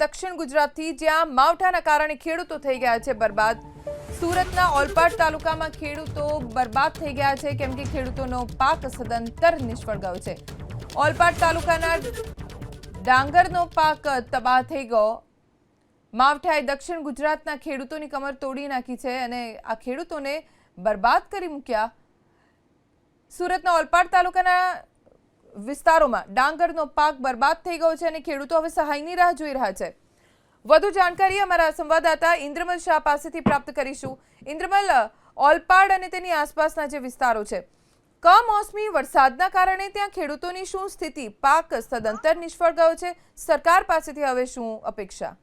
દક્ષિણ ગુજરાતથી જ્યાં માવઠાના કારણે ખેડૂતો થઈ ગયા છે બરબાદ. સુરતના ઓલપાડ તાલુકામાં ખેડૂતો બરબાદ થઈ ગયા છે કેમ કે ખેડૂતોનો પાક સદંતર નિષ્ફળ ગયો છે. ઓલપાડ તાલુકાના ડાંગરનો પાક તબાહ થઈ ગયો. માવઠાએ દક્ષિણ ગુજરાતના ખેડૂતોની કમર તોડી નાખી છે અને આ ખેડૂતોને બરબાદ કરી મૂક્યા. સુરતના ઓલપાડ તાલુકાના વિસ્તારોમાં ડાંગરનો પાક બરબાદ થઈ ગયો છે અને ખેડૂતો હવે સહાયની રાહ જોઈ રહ્યા છે. વધુ જાણકારી અમારા સંવાદદાતા ઇન્દ્રમલ શાહ પાસેથી પ્રાપ્ત કરીશું. ઇન્દ્રમલ, ઓલપાડ અને તેની આસપાસના જે વિસ્તારો છે, કમોસમી વરસાદના કારણે ત્યાં ખેડૂતોની શું સ્થિતિ? પાક સદંતર નિષ્ફળ ગયો છે. સરકાર પાસેથી હવે શું અપેક્ષા?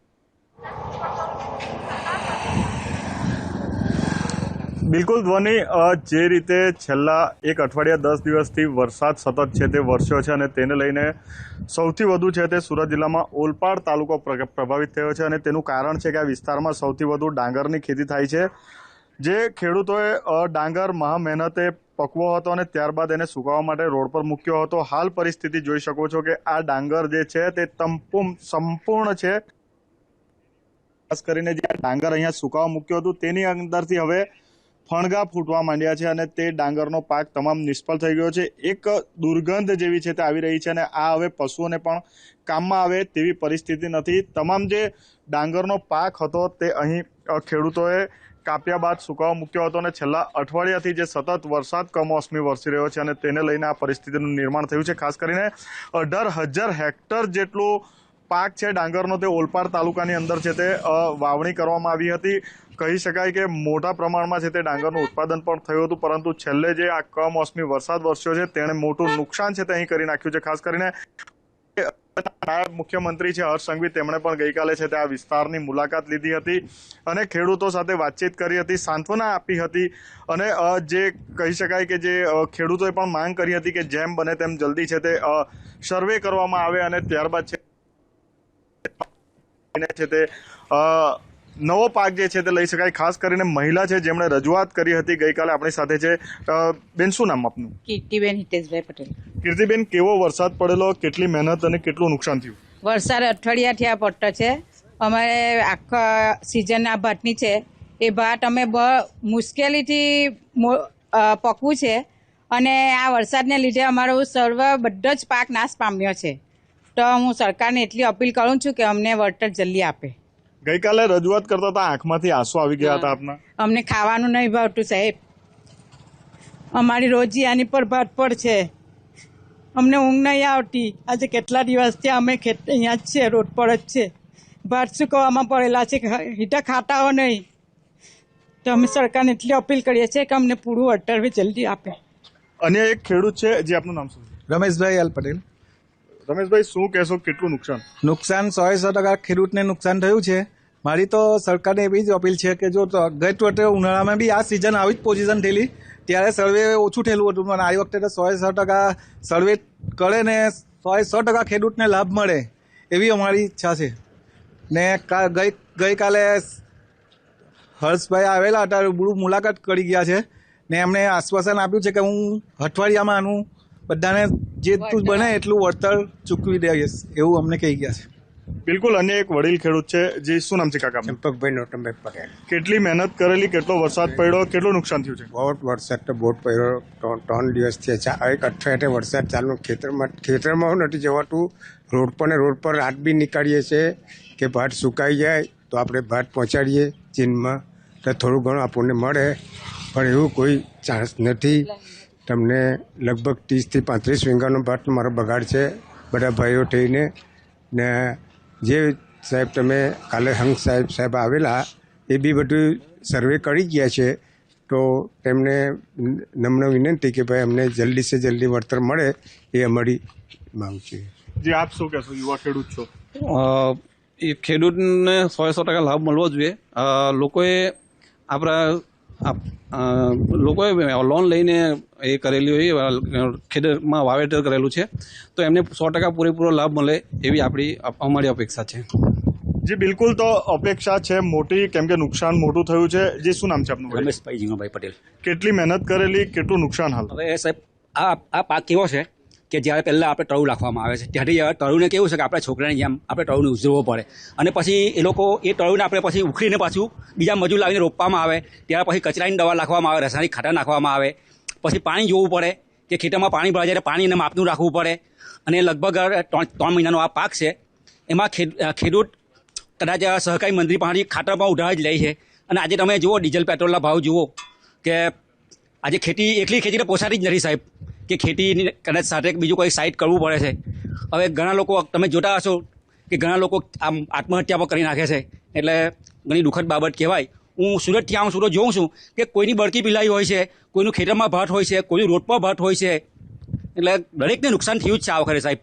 બિલકુલ ધ્વનિ જે રીતે છેલ્લા એક અઠવાડિયા દસ દિવસથી વરસાદ સતત છે તે વરસ્યો છે અને તેને લઈને સૌથી વધુ છે તે સુરત જિલ્લામાં ઓલપાડ તાલુકો પ્રભાવિત થયો છે અને તેનું કારણ છે કે આ વિસ્તારમાં સૌથી વધુ ડાંગરની ખેતી થાય છે. જે ખેડૂતોએ ડાંગર મહા મહેનતે પકવો હતો અને ત્યારબાદ એને સુકાવવા માટે રોડ પર મૂક્યો હતો. હાલ પરિસ્થિતિ જોઈ શકો છો કે આ ડાંગર જે છે તે તંપુમ, સંપૂર્ણ છે. ખાસ કરીને જે ડાંગર અહીંયા સુકાવા મૂક્યું હતું તેની અંદરથી હવે ફણગા ફૂટવા માંડ્યા છે અને તે ડાંગરનો પાક તમામ નિષ્ફળ થઈ ગયો છે. એક દુર્ગંધ જેવી છે તે આવી રહી છે અને આ હવે પશુઓને પણ કામમાં આવે તેવી પરિસ્થિતિ નથી. તમામ જે ડાંગરનો પાક હતો તે અહીં ખેડૂતોએ કાપ્યા બાદ સુકાવા મૂક્યો હતો અને છેલ્લા અઠવાડિયાથી જે સતત વરસાદ કમોસમી વરસી રહ્યો છે અને તેને લઈને આ પરિસ્થિતિનું નિર્માણ થયું છે. ખાસ કરીને અઢાર હજાર હેક્ટર જેટલું પાક છે, ડાંગરનો તે ઓલપાડ તાલુકાની અંદર છે તે વાવણી કરવામાં આવી હતી. કહી શકાય કે મોટા પ્રમાણમાં છે તે ડાંગરનું ઉત્પાદન પણ થયું હતું, પરંતુ છેલ્લે જે આ કમોસમી વરસાદ વરસ્યો છે, તેણે મોટું નુકસાન છે તે અહીં કરી નાખ્યું છે. ખાસ કરીને નાયબ મુખ્યમંત્રી છે હર્ષ સંઘવી, તેમણે પણ ગઈકાલે છે તે આ વિસ્તારની મુલાકાત લીધી હતી અને ખેડૂતો સાથે વાતચીત કરી હતી, સાંત્વના આપી હતી અને જે કહી શકાય કે જે ખેડૂતોએ પણ માંગ કરી હતી કે જેમ બને તેમ જલ્દી છે તે સર્વે કરવામાં આવે અને ત્યારબાદ છે એને છે તે નવો પાક જે છે તે લઈ શકાય. ખાસ કરીને મહિલા છે જેમણે રજૂઆત કરી હતી ગઈકાલે આપણી સાથે છે બેન શું નામ આપનું? કીર્તિબેન હિતેશભાઈ પટેલ. કીર્તિબેન કેવો વરસાદ પડેલો? કેટલી મહેનત અને કેટલું નુકસાન થયું? વરસાદ અઠવાડિયાથી આ પડતો છે. અમારે આખા સિઝનના ભાતની છે. એ ભાત અમે બ મુશ્કેલીથી પકવું છે. અને આ વરસાદને લીધે અમારો સર્વ બધો જ પાક નાશ પામ્યો છે. તો હું સરકારને એટલી અપીલ કરું છું કે અમને વળતર જલ્દી આપે. ગઈકાલે રજૂઆત કરતા હતા આંખમાંથી આંસુ આવી ગયા હતા આપના. અમને ખાવાનું નહીં ભાવતું સાહેબ. અમારી રોજી આની પર ભાત પર છે. અમને ઊંઘ નહીં આવતી. આજે કેટલા દિવસથી અમે ખેતર અહીંયા જ છે રોડ પર જ છે. ભાત સુકવવામાં પડેલા છે હીટા ખાતા હો નહીં. તો અમે સરકારને એટલી અપીલ કરીએ છીએ કે અમને પૂરું અટરવી બી જલ્દી આપે. અને એક ખેડૂત છે જે આપનું નામ શું રમેશભાઈ એલ પટેલ. રમેશભાઈ, શું કહેશો? કેટલું નુકસાન? નુકસાન સો સો ટકા ખેડૂતને નુકસાન થયું છે. મારી તો સરકારને એવી જ અપીલ છે કે જો ગત વખતે ઉનાળામાં બી આ સિઝન આવી જ પોઝિશન થયેલી, ત્યારે સર્વે ઓછું થયેલું હતું પણ આ વખતે તો સો સો ટકા સર્વે કરે ને સો સો ટકા ખેડૂતને લાભ મળે એવી અમારી ઈચ્છા છે. ને ગઈ, ગઈકાલે હર્ષભાઈ આવેલા હતા, રૂબરૂ મુલાકાત કરી ગયા છે. ને એમણે આશ્વાસન આપ્યું છે કે હું અઠવાડિયામાં આનું બધાને જેટલું બને એટલું વળતર ચૂકવી દે એવું અમને કહી ગયા છે. બિલકુલ અન્ય એક વડીલ ખેડૂત છે જે શું નામ છે કાકા? ચંપકભાઈ નોટમભાઈ પટેલ. કેટલી મહેનત કરેલી કેટલો વરસાદ પડ્યો કેટલું નુકસાન થયું છે? બહુ વરસાદ તો બહુ પડ્યો ત્રણ ત્રણ દિવસથી ચા એક અઠવાડિયે વરસાદ ચાલુ. ખેતરમાં ખેતરમાં નથી જવાતું. રોડ પર ને રોડ પર રાત બી નીકાળીએ છીએ કે ભાત સુકાઈ જાય તો આપણે ભાત પહોંચાડીએ ચીનમાં. તો થોડું ઘણું આપણને મળે પણ એવું કોઈ ચાન્સ નથી. તમને લગભગ ત્રીસથી પાંત્રીસ વીંગાનો ભાત મારો બગાડ છે બધા ભાઈઓ થઈને. ને જે સાહેબ તમે કાલે હંગ સાહેબ સાહેબ આવેલા એ બી બધું સર્વે કરી ગયા છે. તો તેમને નમ્ર વિનંતી કે ભાઈ અમને જલ્દી સે જલ્દી વળતર મળે એ અમારી માંગ છે. જે આપ શું કહેશો? યુવા ખેડૂત છો. એ ખેડૂતને સો સો ટકા લાભ મળવો જોઈએ. લોકોએ આપણા લોકોએ લોન લઈને એ કરેલી હોય ખેડરમાં વાવેતર કરેલું છે તો એમને સો ટકા પૂરેપૂરો લાભ મળે એવી આપણી અમારી અપેક્ષા છે. જી બિલકુલ તો અપેક્ષા છે મોટી કેમ કે નુકસાન મોટું થયું છે. જે શું નામ છે આપનું? રમેશભાઈ જીવાભાઈ પટેલ. કેટલી મહેનત કરેલી કેટલું નુકસાન હાલ? હવે સાહેબ આ આ પાક કેવો છે? કે જ્યારે પહેલાં આપણે તળું રાખવામાં આવે છે. ત્યાંથી હવે કેવું છે કે આપણા છોકરાની જેમ આપણે તળુને ઉજરવો પડે. અને પછી એ લોકો એ તળુને આપણે પછી ઉખડીને પાછું બીજા મજૂર લાવીને રોપવામાં આવે. ત્યારે પછી કચરાની દવા નાખવામાં આવે, રાસાયણિક ખાતર નાખવામાં આવે. પછી પાણી જોવું પડે કે ખેતરમાં પાણી ભરાય ત્યારે પાણીને માપનું રાખવું પડે. અને લગભગ ત્રણ ત્રણ મહિનાનો આ પાક છે. એમાં ખેડ- ખેડૂત કદાચ સહકારી મંત્રી પાસેથી ખાતર પણ ઉધાર જ લે છે. અને આજે તમે જુઓ ડીઝલ પેટ્રોલના ભાવ જુઓ કે આજે ખેતી, એકલી ખેતીને પોસાતી જ નથી સાહેબ. કે ખેતી કદાચ સાથે બીજું કોઈ સાઇડ કરવું પડે છે. હવે ઘણા લોકો, તમે જોતા હશો કે ઘણા લોકો આમ આત્મહત્યા પણ કરી નાખે છે. એટલે ઘણી દુઃખદ બાબત કહેવાય. હું સુરતથી આવું સુરત જોઉં છું કે કોઈની બળકી પીલાઈ હોય છે, કોઈનું ખેતરમાં ભાત હોય છે, કોઈનું રોડ પર ભાત હોય છે. એટલે દરેકને નુકસાન થયું જ છે આ વખતે સાહેબ.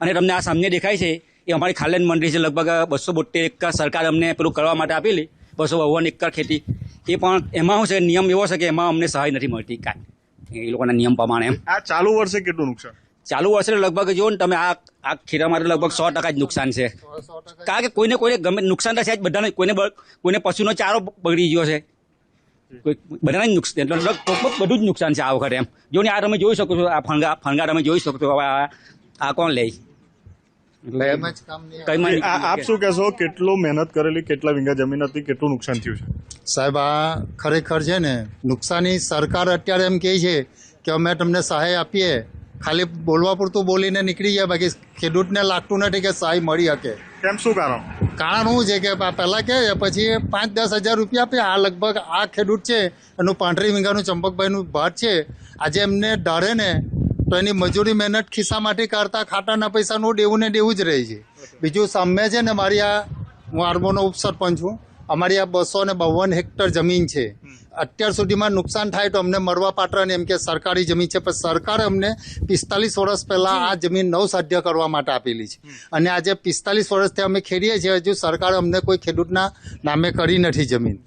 અને તમને આ સામને દેખાય છે એ અમારી ખાલેન મંડળી છે, લગભગ બસો બોતેર એકર સરકાર અમને પેલું કરવા માટે આપેલી બસો બાવન એકર ખેતી. એ પણ એમાં શું છે, નિયમ એવો છે કે એમાં અમને સહાય નથી મળતી કાંઈ. એ લોકોના નિયમ પ્રમાણે એમ. આ ચાલુ વર્ષે કેટલું નુકસાન? ચાલુ વર્ષે લગભગ જુઓ ને તમે આ આ ખીરા માટે લગભગ સો ટકા જ નુકસાન છે. કારણ કે કોઈને કોઈને ગમે નુકસાન થશે બધાને કોઈને કોઈને પશુનો ચારો બગડી ગયો છે. કોઈ બધાને જ નુકસાન એટલે લગભગ બધું જ નુકસાન છે આ વખતે એમ. જો ને આ તમે જોઈ શકો છો આ ફણગા ફણગા તમે જોઈ શકો છો આ કોણ લે એટલે આપ શું કહેશો? કેટલું મહેનત કરેલી કેટલા વીંગા જમીન હતી કેટલું નુકસાન થયું છે? સાહેબ આ ખરેખર છે ને નુકસાની સરકાર અત્યારે એમ કહે છે કે અમે તમને સહાય આપીએ. ખાલી બોલવા પૂરતું બોલીને નીકળી જાય બાકી ખેડૂતને લાગતું નથી કે સહાય મળી શકે. કેમ શું કારણ? કારણ શું છે કે પહેલાં કે પછી પાંચ દસ હજાર રૂપિયા આપે આ લગભગ આ ખેડૂત છે એનું પાંઠરી વીંગાનું ચંપકભાઈનું ભાત છે. આજે એમને ડરે ને તો એની મજૂરી મહેનત ખિસ્સામાંથી કાઢતા ખાટાના પૈસાનું દેવું ને દેવું જ રહે છે. બીજું સામે છે ને મારી આ હું આર્મોનો ઉપસરપંચ છું. અમારી આ બસો ને બાવન હેક્ટર જમીન છે. અત્યાર સુધીમાં નુકસાન થાય તો અમને મળવા પાત્ર ને એમ કે સરકારી જમીન છે. પણ સરકારે અમને પિસ્તાલીસ વર્ષ પહેલાં આ જમીન નવ સાધ્ય કરવા માટે આપેલી છે. અને આજે પિસ્તાલીસ વર્ષથી અમે ખેડીએ છીએ. હજુ સરકારે અમને કોઈ ખેડૂતના નામે કરી નથી જમીન.